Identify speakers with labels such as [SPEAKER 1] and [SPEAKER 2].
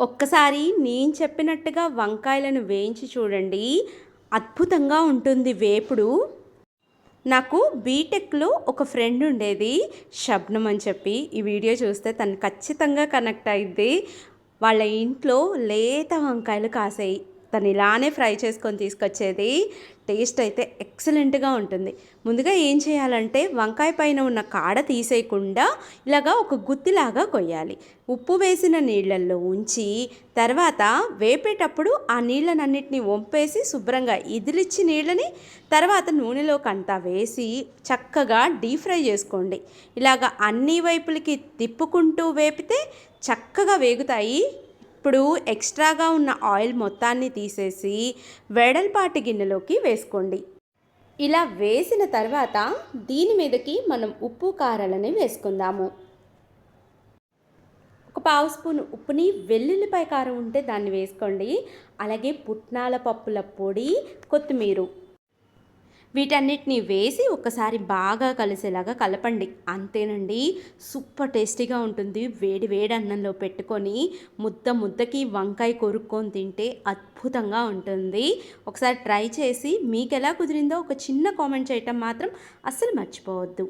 [SPEAKER 1] ఒక్కసారి నేను చెప్పినట్టుగా వంకాయలను వేయించి చూడండి. అద్భుతంగా ఉంటుంది వేపుడు. నాకు బీటెక్లో ఒక ఫ్రెండ్ ఉండేది షబ్నం అని చెప్పి. ఈ వీడియో చూస్తే తను ఖచ్చితంగా కనెక్ట్ అయింది వాళ్ళ ఇంట్లో లేత వంకాయలు కాసాయి. తను ఇలానే ఫ్రై చేసుకొని తీసుకొచ్చేది టేస్ట్ అయితే ఎక్సలెంట్గా ఉంటుంది. ముందుగా ఏం చేయాలంటే వంకాయ పైన ఉన్న కాడ తీసేయకుండా ఇలాగా ఒక గుత్తిలాగా కొయ్యాలి. ఉప్పు వేసిన నీళ్ళల్లో ఉంచి తర్వాత వేపేటప్పుడు ఆ నీళ్ళనన్నిటిని వంపేసి శుభ్రంగా ఇదిలిచ్చి నీళ్ళని తర్వాత నూనెలోకి అంతా వేసి చక్కగా డీప్ ఫ్రై చేసుకోండి. ఇలాగ అన్ని వైపులకి తిప్పుకుంటూ వేపితే చక్కగా వేగుతాయి ఇప్పుడు ఎక్స్ట్రాగా ఉన్న ఆయిల్ మొత్తాన్ని తీసేసి వెడల్పాటి గిన్నెలోకి వేసుకోండి. ఇలా వేసిన తర్వాత దీని మీదకి మనం ఉప్పు కారాలని వేసుకుందాము. ఒక పావు స్పూన్ ఉప్పుని వెల్లుల్లిపాయ కారం ఉంటే దాన్ని వేసుకోండి. అలాగే పుట్నాల పప్పుల పొడి కొత్తిమీర. వీటన్నిటిని వేసి ఒకసారి బాగా కలిసేలాగా కలపండి. అంతేనండి. సూపర్ టేస్టీగా ఉంటుంది. వేడి వేడి అన్నంలో పెట్టుకొని ముద్ద ముద్దకి వంకాయ కొరుక్కొని తింటే అద్భుతంగా ఉంటుంది. ఒకసారి ట్రై చేసి మీకు ఎలా కుదిరిందో ఒక చిన్న కామెంట్ చేయటం మాత్రం అస్సలు మర్చిపోవద్దు.